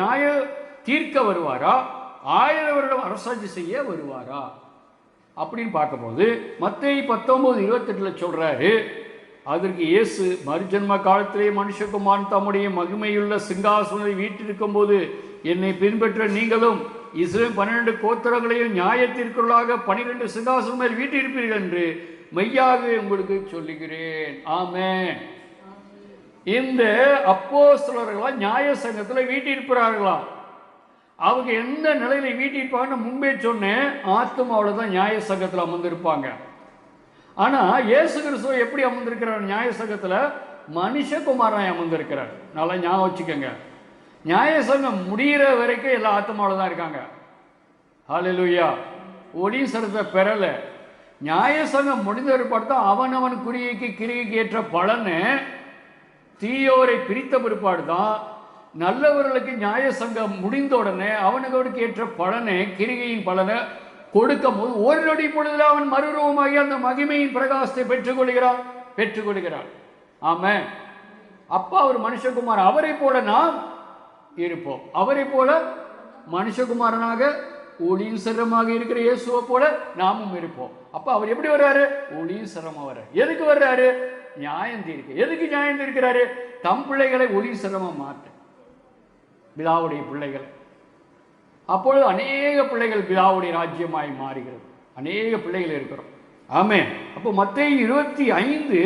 நியாய தீர்க்க வருவாரா? ஆயிரம் வருடம் அரசாட்சி செய்ய வருவாரா? அப்படின்னு பார்க்கும்போது மத்திய பத்தொம்போது இருபத்தெட்டில் சொல்கிறாரு அதற்கு இயேசு மறுஜன்ம காலத்திலே மனுஷகுமான் தம்முடைய மகிமையுள்ள சிங்காசனத்தை வீட்டிருக்கும் போது என்னை பின்பற்ற நீங்களும் இஸ்ரேல் பன்னிரண்டு கோத்திரங்களையும் நியாயத்திற்குள்ளாக பனிரெண்டு சிங்காசனம் மேல் வீட்டிருப்பீர்கள் என்று மெய்யாகவே உங்களுக்கு சொல்லுகிறேன். ஆமே இந்த அப்போஸ்தலர்களாம் நியாய சங்கத்தில் வீட்டிருக்கிறார்களாம் அவங்க எந்த நிலையில வீட்டிருப்பாங்கன்னு முன்பே சொன்னேன். ஆத்மாவில் தான் நியாய சங்கத்தில் அமர்ந்திருப்பாங்க. ஆனால் இயேசு கிறிஸ்துவ எப்படி அமர்ந்திருக்கிறார்? நியாய சங்கத்தில் மனுஷகுமாரன் அமர்ந்திருக்கிறார். நல்லா ஞாபகம் வச்சுக்கோங்க. நியாய சங்கம் முடிகிற வரைக்கும் எல்லா ஆத்மாவில் தான் இருக்காங்க. ஹalleluya. ஒடிசரத்தை பெறலை. நியாய சங்கம் முடிந்த பிற்பாடு அவன் அவனவன் குறியைக்கு கிரிகைக்கு ஏற்ற பலன்னு தீயோரை பிரித்த பிற்பாடு தான் நல்லவர்களுக்கு நியாய சங்கம் முடிந்த உடனே அவனுக்கு ஏற்ற பலனை கிரிகையின் பலனை கொடுக்கும் போது ஒரு நொடி பொழுதில் அவன் மறுரூபமாகி அந்த மகிமையின் பிரகாசத்தை பெற்றுக்கொள்கிறான் பெற்றுக்கொள்கிறான். ஆம அப்பா அவர் மனுஷகுமார் அவரை போல நாம் இருப்போம். அவரை போல மனுஷகுமாரனாக ஒளியின் சிரமமாக இருக்கிற இயேசுவை போல நாமும் இருப்போம். அப்போ அவர் எப்படி வர்றாரு? ஒளியின் சிரமம் வர எதுக்கு வர்றாரு? நியாயம் தீர்க்க. எதுக்கு நியாயம் தீர்க்கிறாரு? தம் பிள்ளைகளை ஒளி சிரமம் மாற்ற. பிதாவுடைய பிள்ளைகள். அப்பொழுது அநேக பிள்ளைகள் பிதாவுடைய ராஜ்யமாய் மாறுகிறது. அநேக பிள்ளைகள் இருக்கிறோம். ஆமே அப்போ மத்திய இருபத்தி ஐந்து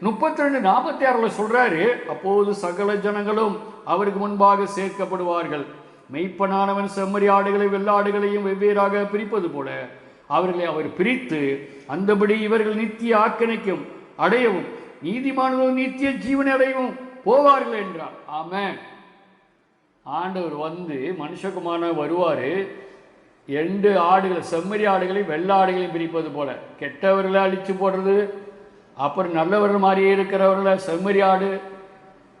முப்பத்தி ரெண்டு நாற்பத்தி ஆறில் சொல்கிறாரு அப்போது சகல ஜனங்களும் அவருக்கு முன்பாக சேர்க்கப்படுவார்கள். மெய்ப்பனானவன் செம்மறி ஆடுகளை வெள்ளாடுகளையும் வெவ்வேறாக பிரிப்பது போல அவர்களை அவர் பிரித்து அந்தபடி இவர்கள் நித்திய ஆக்கணிக்கும் அடையவும் நீதிமானதும் நித்திய ஜீவனை அடையவும் போவார்கள் என்றார். ஆம ஆண்டவர் வந்து மனுஷகுமான வருவார். எண்டு ஆடுகள் செம்மறி ஆடுகளை வெள்ள ஆடுகளையும் பிரிப்பது போல. கெட்டவர்களை அழித்து போடுறது அப்புறம் நல்லவர்கள் மாதிரியே இருக்கிறவர்களை செம்மறி ஆடு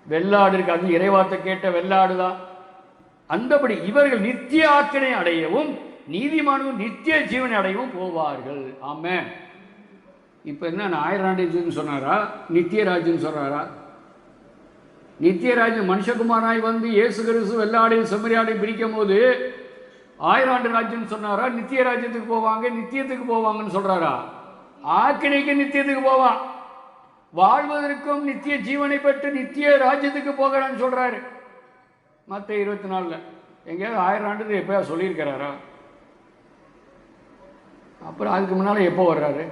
வெள்ளாடு இருக்கு. அது இறைவார்த்தை கேட்ட வெள்ளாடு தான் அந்தபடி இவர்கள் நித்திய ஆக்கினை அடையவும் நீதிமானவும் நித்திய ஜீவனை அடையவும் போவார்கள். ஆமாம் இப்போ என்ன ஆயிரம் ஆண்டு சொன்னாரா? நித்யராஜன் சொல்கிறாரா நித்யராஜன் மனுஷகுமாராய் வந்து இயேசு கிறிஸ்து வெள்ளாடையும் செம்மறியாடையும் பிரிக்கும் போது ஆயிரம் ஆண்டு ராஜ்யம் சொன்னாரா? நித்திய ராஜ்யத்துக்கு போவாங்க நித்தியத்துக்கு போவாங்கன்னு சொல்கிறாரா ஆக்கினைக்கு நித்தியத்துக்கு போவான். வாழ்வதற்கும் நித்திய ஜீவனை பெற்று நித்திய ராஜ்யத்துக்கு போகிறான்னு சொல்கிறாரு மற்ற இருபத்தி நாலில். எங்கேயாவது ஆயிரம் ஆண்டு எப்போயா சொல்லியிருக்கிறாரா? அப்புறம் அதுக்கு முன்னால் எப்போ வர்றாரு?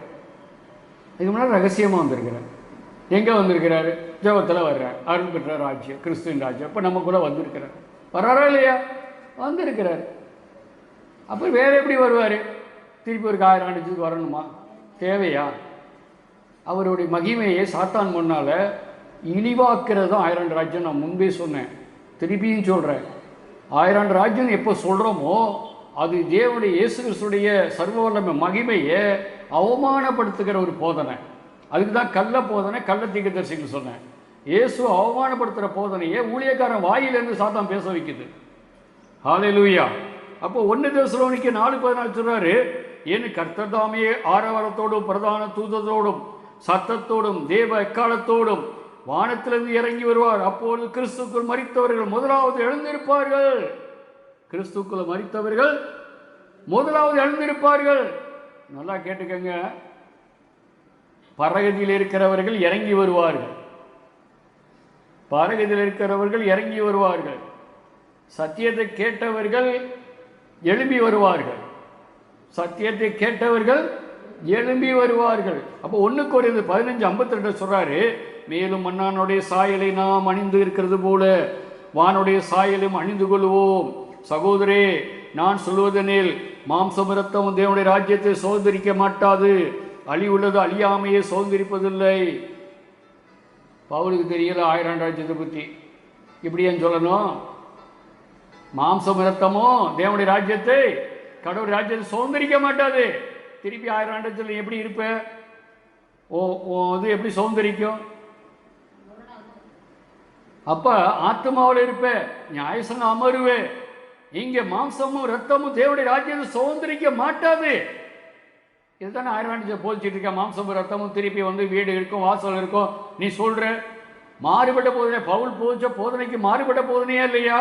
இதுக்கு முன்னால் ரகசியமாக வந்திருக்கிறார். எங்கே வந்திருக்கிறாரு? ஜபத்தில் வர்றார். அருள் பெற்ற ராஜ்யம் கிறிஸ்துவின் ராஜ்யம். இப்போ நமக்குள்ளே வந்திருக்கிறார். வர்றாரா இல்லையா? வந்திருக்கிறார். அப்போ வேறு எப்படி வருவார்? திருப்பி ஒரு ஆயிரம் ஆண்டுக்கு வரணுமா? தேவையா? அவருடைய மகிமையை சாத்தான் முன்னால் இழிவாக்குறது தான் ஆயிரம் ராஜ்யம். நான் முன்பே சொன்னேன். திருப்பியும் சொல்கிறேன் ஆயிரம் ராஜ்யம் எப்போ சொல்கிறோமோ அது தேவனுடைய இயேசு கிறிஸ்துடைய சர்வ வல்லமை மகிமையை அவமானப்படுத்துகிற ஒரு போதனை. அதுக்கு தான் கள்ள போதனை கள்ள தீர்க்கதரிசின்னு சொன்னேன். இயேசு அவமானப்படுத்துகிற போதனையை ஊழியக்காரன் வாயிலிருந்து சாத்தான் பேச வைக்குது. ஹalleluya. அப்போ ஒன்று தெசலோனிக்கு நாலு பதினாலு சொல்கிறாரு ஏன் கர்த்தர் தாமே ஆரவாரத்தோடும் பிரதான தூதத்தோடும் சத்தத்தோடும் தேவ எக்காலத்தோடும் வானத்திலிருந்து இறங்கி வருவார். அப்போது கிறிஸ்துக்குள் மறித்தவர்கள் முதலாவது எழுந்திருப்பார்கள். கிறிஸ்துக்குள் மறித்தவர்கள் முதலாவது எழுந்திருப்பார்கள். நல்லா கேட்டுக்கங்க. பரகதியில் இருக்கிறவர்கள் இறங்கி வருவார்கள். பரகதியில் இருக்கிறவர்கள் இறங்கி வருவார்கள். சத்தியத்தை கேட்டவர்கள் எழும்பி வருவார்கள். சத்தியத்தை கேட்டவர்கள் எழும்பி வருவார்கள். அப்போ ஒன்று குறைந்து பதினஞ்சு ஐம்பத்தி ரெண்டு சொல்கிறாரு மேலும் மன்னானுடைய சாயலை நாம் அணிந்து இருக்கிறது போல வானுடைய சாயலும் அணிந்து கொள்வோம். சகோதரே நான் சொல்வதனில் மாம்சம் ரத்தம் தேவனுடைய ராஜ்யத்தை சோதரிக்க மாட்டாது. அழிவுள்ளது அழியாமையே சோதரிப்பதில்லை பவுலுக்கு தெரியல ஆயிரம் ராஜ்யத்தை பற்றி இப்படி ஏன் சொல்லணும்? மாம்சம் ரத்தமோ தேவனுடைய ராஜ்யத்தை கடவுள் ராஜ்யத்தை சோதரிக்க மாட்டாது. திருப்பி ஆயிரம் ஆண்டத்தில் எப்படி இருப்ப? ஓ ஓ இது எப்படி சுதந்திரிக்கும்? அப்ப ஆத்மாவில் இருப்பேன் நியாயசனம் அமருவேன் இங்கே மாம்சமும் ரத்தமும் தேவனுடைய ராஜ்யத்தை சுதந்திரிக்க மாட்டாது. இதுதானே ஆயிரம் போதிச்சுட்டு இருக்க? மாம்சமும் ரத்தமும் திருப்பி வந்து வீடு இருக்கும் வாசல் இருக்கும். நீ சொல்ற மாறுபட்ட போதனை பவுல் போதிச்ச போதனைக்கு மாறுபட்ட போதனையா இல்லையா?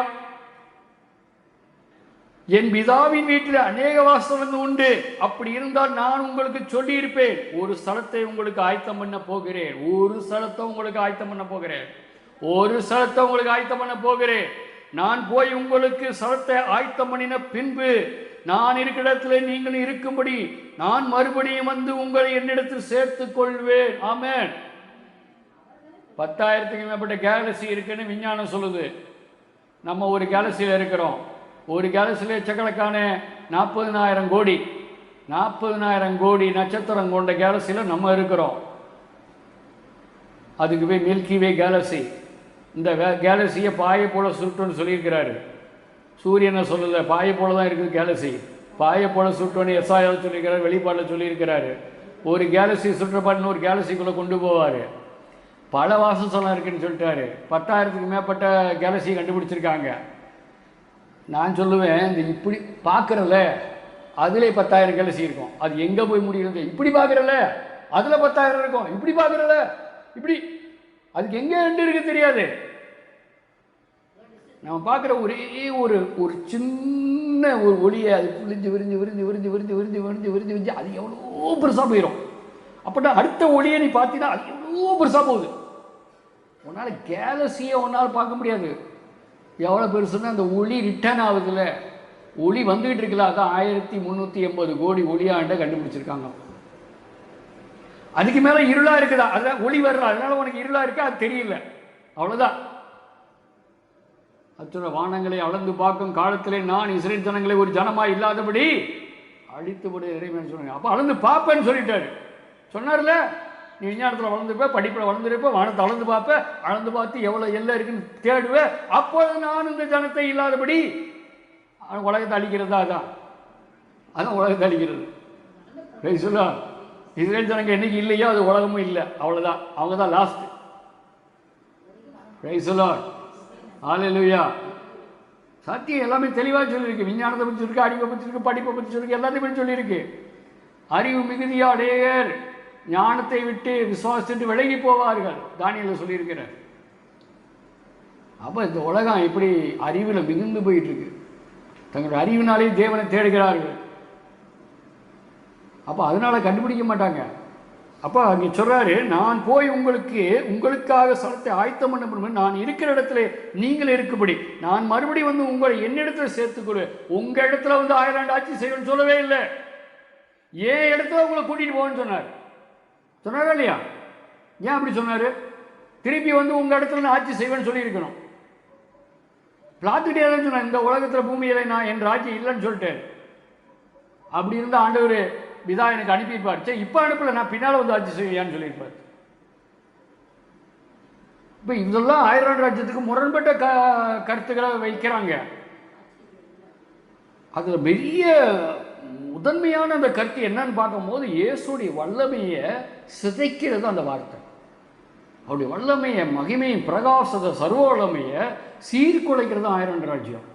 என் பிதாவின் வீட்டில் அநேக வாசலங்கள் உண்டு. அப்படி இருந்தால் நான் உங்களுக்கு சொல்லியிருப்பேன். ஒரு ஸ்தலத்தை உங்களுக்கு ஆயத்தம் பண்ண போகிறேன். ஒரு ஸ்தலத்தை உங்களுக்கு ஆயத்தம் பண்ண போகிறேன். ஒரு ஸ்தலத்தை உங்களுக்கு ஆயத்தம் பண்ண போகிறேன். நான் போய் உங்களுக்கு சவத்தை ஆயத்தம் பண்ணின பின்பு நான் இருக்கிற இடத்துல நீங்கள் இருக்கும்படி நான் மறுபடியும் வந்து உங்களை என்னிடத்தில் சேர்த்துக் கொள்வேன். ஆமேன். பத்தாயிரத்துக்கு மேற்பட்ட கேலக்சி இருக்குன்னு விஞ்ஞானம் சொல்லுது. நம்ம ஒரு கேலக்சியில் இருக்கிறோம். ஒரு கேலக்சியில் லட்சக்கணக்கான நாற்பதுனாயிரம் கோடி நாற்பதுனாயிரம் கோடி நட்சத்திரம் கொண்ட கேலக்சியில் நம்ம இருக்கிறோம். அதுக்கு போய் மில்கி வே கேலக்சி இந்த கேலக்சியை பாயை போல சுருட்டுன்னு சொல்லியிருக்கிறாரு. சூரியனை சொல்லலை பாயை போல தான் இருக்குது கேலக்சி பாயை போல சுட்டுன்னு எஸ்ஆயில் சொல்லியிருக்கிறார் வெளிப்பாட்டில் சொல்லியிருக்கிறாரு. ஒரு கேலக்சி சுற்றப்பாட்டுன்னு ஒரு கேலக்சிக்குள்ளே கொண்டு போவார். பல வாசஸ்தலம் இருக்குன்னு சொல்லிட்டாரு. பத்தாயிரத்துக்கு மேற்பட்ட கேலக்சி கண்டுபிடிச்சிருக்காங்க. நான் சொல்லுவேன் இந்த இப்படி பார்க்குறல அதிலே பத்தாயிரம் கேலக்சி இருக்கும். அது எங்கே போய் முடியுது இப்படி பார்க்குறல அதில் பத்தாயிரம் இருக்கும். இப்படி பார்க்குறல இப்படி. அதுக்கு எங்கே ரெண்டு இருக்கு தெரியாது. நம்ம பார்க்குற ஒரே ஒரு ஒரு சின்ன ஒரு ஒளியை அது விரிஞ்சு விரிஞ்சு விரிஞ்சு விரிஞ்சு விரிஞ்சு விரிஞ்சு விரிஞ்சு விரிஞ்சு விரிஞ்சு அது எவ்வளோ பெருசாக போயிடும் அப்படின்னா அடுத்த ஒளியை நீ பார்த்தீங்கன்னா அது எவ்வளோ பெருசாக போகுது. உன்னால் கேலக்சியை உன்னால் பார்க்க முடியாது. எவ்வளோ பெருசுன்னா அந்த ஒளி ரிட்டர்ன் ஆகுதுல்ல. ஒளி வந்துகிட்டு இருக்குல்ல அதான் ஆயிரத்தி முந்நூற்றி எண்பது கோடி ஒளியாண்ட கண்டுபிடிச்சிருக்காங்க. அதுக்கு மேலே இருளாக இருக்குதா? அதுதான் ஒளி வரல அதனால உனக்கு இருளாக இருக்கா? அது தெரியல. அவ்வளோதான் அத்துற வானங்களை அளந்து பார்க்கும் காலத்திலே நான் இஸ்ரேல் ஜனங்களை ஒரு ஜனமாக இல்லாதபடி அழித்து விட இறைவன் சொன்னாங்க அப்போ அளந்து பார்ப்பேன்னு சொல்லிட்டாரு. சொன்னார்ல நீ விஞ்ஞானத்தில் வளர்ந்துருப்ப படிப்பில் வளர்ந்துருப்ப வானத்தை அளந்து பார்ப்ப அளந்து பார்த்து எவ்வளோ எல்லாம் இருக்குன்னு தேடுவேன் அப்பொழுது நான் இந்த ஜனத்தை இல்லாதபடி உலகத்தை அழிக்கிறதா அதான்? அதான் உலகத்தை அழிக்கிறது. சரி சொல்லா இஸ்ரேல் ஜனங்க என்றைக்கு இல்லையோ அது உலகமும் இல்லை. அவ்வளோதான் அவங்க தான் லாஸ்ட் பிரைஸ் லார்ட் சத்தியம் எல்லாமே தெளிவாக சொல்லியிருக்கு. விஞ்ஞானத்தை பற்றி சொல்லிருக்கு அறிவை பற்றி படிப்பை பற்றி சொல்லிருக்கு எல்லாத்தையும் பற்றி சொல்லியிருக்கு. அறிவு மிகுதியா அடையர். ஞானத்தை விட்டு விசுவாசித்து விலகி போவார்கள். தானியில் சொல்லியிருக்கிறார். அப்போ இந்த உலகம் இப்படி அறிவில் மிகுந்து போயிட்டுருக்கு. தங்களுடைய அறிவினாலே தேவனை தேடுகிறார்கள். அப்போ அதனால கண்டுபிடிக்க மாட்டாங்க. அப்போ அங்கே சொல்கிறாரு நான் போய் உங்களுக்கு உங்களுக்காக ஸ்தலத்தை ஆயத்தம் பண்ண முடியும்? நான் இருக்கிற இடத்துல நீங்கள் இருக்கும்படி. நான் மறுபடியும் வந்து உங்களை என்னிடத்துல சேர்த்துக்கொடு. உங்கள் இடத்துல வந்து ஆயிரம் ஆண்டு ஆட்சி செய்யணும்னு சொல்லவே இல்லை. ஏன் இடத்துல உங்களை கூட்டிகிட்டு போகணும்னு சொன்னார். சொன்னாரா இல்லையா? ஏன் அப்படி சொன்னார்? திருப்பி வந்து உங்கள் இடத்துல நான் ஆட்சி செய்வேன்னு சொல்லியிருக்கணும். பிளாத்துட்டே தான் சொன்னேன் இந்த உலகத்தில் பூமியில் நான் என் ஆட்சி இல்லைன்னு சொல்லிட்டேன் அப்படி இருந்தால் ஆண்டவர் பிதா எனக்கு அனுப்பியிருப்பார். சரி இப்போ அனுப்பல நான் பின்னால் வந்து ஆட்சி செய்யான்னு சொல்லியிருப்பார். இப்போ இதெல்லாம் ஆயிரம் ராஜ்யத்துக்கு முரண்பட்ட க கருத்துக்களை வைக்கிறாங்க. அதில் பெரிய முதன்மையான அந்த கருத்து என்னன்னு பார்க்கும்போது இயேசுடைய வல்லமையை சிதைக்கிறது அந்த வார்த்தை. அவருடைய வல்லமையை மகிமையின் பிரகாசத்தை சர்வ வல்லமையை சீர்குலைக்கிறது ஆயிரம் ராஜ்யம்.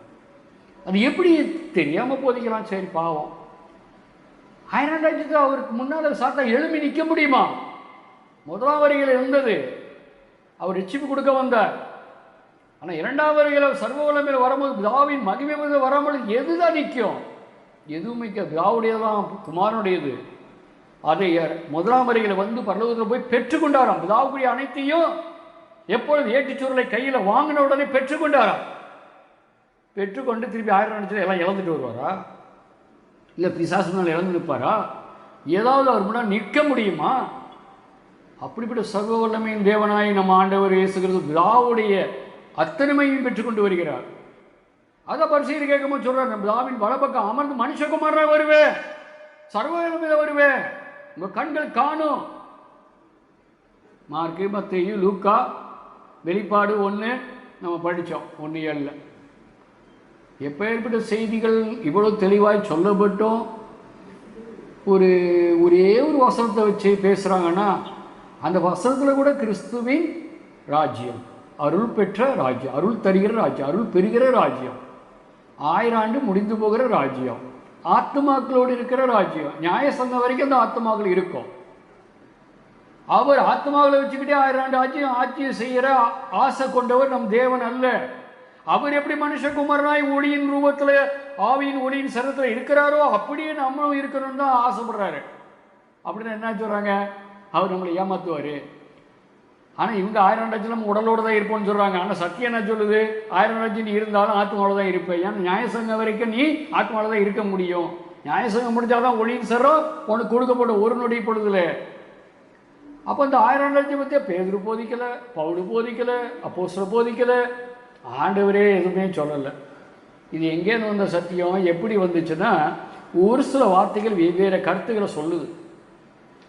அது எப்படி தெரியாமல் போதிக்கலாம்? சரி பாவம். ஆயிரம் ராஜ்யத்தை அவருக்கு முன்னால் சாத்தா எழும்பி நிற்க முடியுமா? முதலாம் வரிகள் இருந்தது. அவர் ரட்சிப்பு கொடுக்க வந்தார். ஆனால் இரண்டாம் வரிகள் சர்வ வல்லமையில் வரும்போது தாவின் மகிமை மீது வராமல் எதுதான் நிற்கும்? எதுவுமே தான் குமாரனுடையது. அதை முதலாம் வரிகளை வந்து பரலோகத்தில் போய் பெற்றுக்கொண்டாராம். பிதாவுக்குரிய அனைத்தையும் எப்பொழுது ஏற்றுச்சூரலை கையில் வாங்கின உடனே பெற்றுக்கொண்டாராம். பெற்றுக்கொண்டு திருப்பி ஆயிரம் நினைச்சு எல்லாம் இழந்துட்டு வருவாரா? இல்லை பிசாசுனால் முன்னால் இழந்து நிற்பாரா ஏதாவது அவர் முன்னால் நிற்க முடியுமா? அப்படிப்பட்ட சர்வ வல்லமையின் தேவனாய் நம்ம ஆண்டவர் இயேசுகிறது விழாவுடைய அத்தனைமையும் பெற்றுக்கொண்டு வருகிறார். அதை பரிசீலி கேட்கும்போது சொல்கிறார் நம்ம பிதாவின் வலப்பக்கம் அமர்ந்து மனுஷகுமாரா வருவேன். சர்வ வல்லமையில் வருவேன். உங்கள் கண்கள் காணும். மார்க்கு மத்தையும் லூக்கா வெளிப்பாடு ஒன்று நம்ம படித்தோம் ஒன்று ஏழில். எப்பேற்பட்ட செய்திகள் இவ்வளோ தெளிவாய் சொல்லப்பட்டோம் ஒரு ஒரே ஒரு வசனத்தை வச்சு பேசுகிறாங்கன்னா அந்த வசனத்தில் கூட கிறிஸ்துவின் ராஜ்யம் அருள் பெற்ற ராஜ்யம் அருள் தருகிற ராஜ்யம் அருள் பெறுகிற ராஜ்யம் ஆயிரம் ஆண்டு முடிந்து போகிற ராஜ்யம் ஆத்மாக்களோடு இருக்கிற ராஜ்யம் நியாயசங்கம் வரைக்கும் அந்த ஆத்மாக்கள் இருக்கும். அவர் ஆத்மாக்களை வச்சுக்கிட்டே ஆயிரம் ஆண்டு ஆட்சியம் ஆட்சியம் செய்கிற ஆசை கொண்டவர் நம் தேவன் அல்ல. அவர் எப்படி மனுஷகுமரனாய் ஒளியின் ரூபத்தில் ஆவியின் ஒளியின் சரத்தில் இருக்கிறாரோ அப்படியே நம்மளும் இருக்கணும்னு தான் ஆசைப்படுறாரு. அப்படின்னு என்ன சொல்கிறாங்க அவர் நம்மளை ஏமாத்துவார். ஆனால் இவங்க ஆயிரம் லட்சம் உடலோடு தான் இருப்போம்னு சொல்கிறாங்க ஆனால் சத்தியம் என்ன சொல்லுது? ஆயிரம் லட்சம் நீ இருந்தாலும் ஆத்மாவோட தான் இருப்பேன் ஏன்னா நியாயசங்கம் வரைக்கும் நீ ஆத்மாவோட தான் இருக்க முடியும். நியாயசங்கம் முடிஞ்சாதான் ஒளியின் சரம் உனக்கு கொடுக்கப்படும் ஒரு நொடி பொழுதுல. அப்போ இந்த ஆயிரம் லட்சம் பற்றிய பேதர் போதிக்கலை பவுடு போதிக்கலை அப்போஸ்தலர் போதிக்கலை ஆண்டவரே எதுவுமே சொல்லலை. இது எங்கேருந்து வந்த சத்தியம்? எப்படி வந்துச்சுன்னா ஒரு சில வார்த்தைகள் வெவ்வேறு கருத்துக்களை சொல்லுது.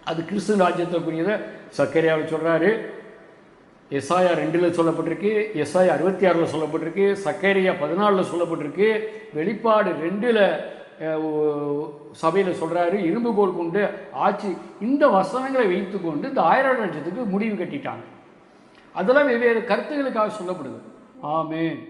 அது கிறிஸ்து ராஜ்யத்துக்குரியதை சக்கரையாவில் சொல்கிறாரு எஸ்ஆயா ரெண்டில் சொல்லப்பட்டிருக்கு எஸ்ஆயா அறுபத்தி ஆறில் சொல்லப்பட்டிருக்கு சக்கரையா பதினாலில் சொல்லப்பட்டிருக்கு. வெளிப்பாடு ரெண்டில் சபையில் சொல்கிறாரு இரும்புகோல் கொண்டு ஆட்சி இந்த வசனங்களை வைத்துக்கொண்டு இந்த ஆயிரம் லட்சத்துக்கு முடிவு கட்டிட்டாங்க. அதெல்லாம் வெவ்வேறு கருத்துகளுக்காக சொல்லப்படுது. ஆமென்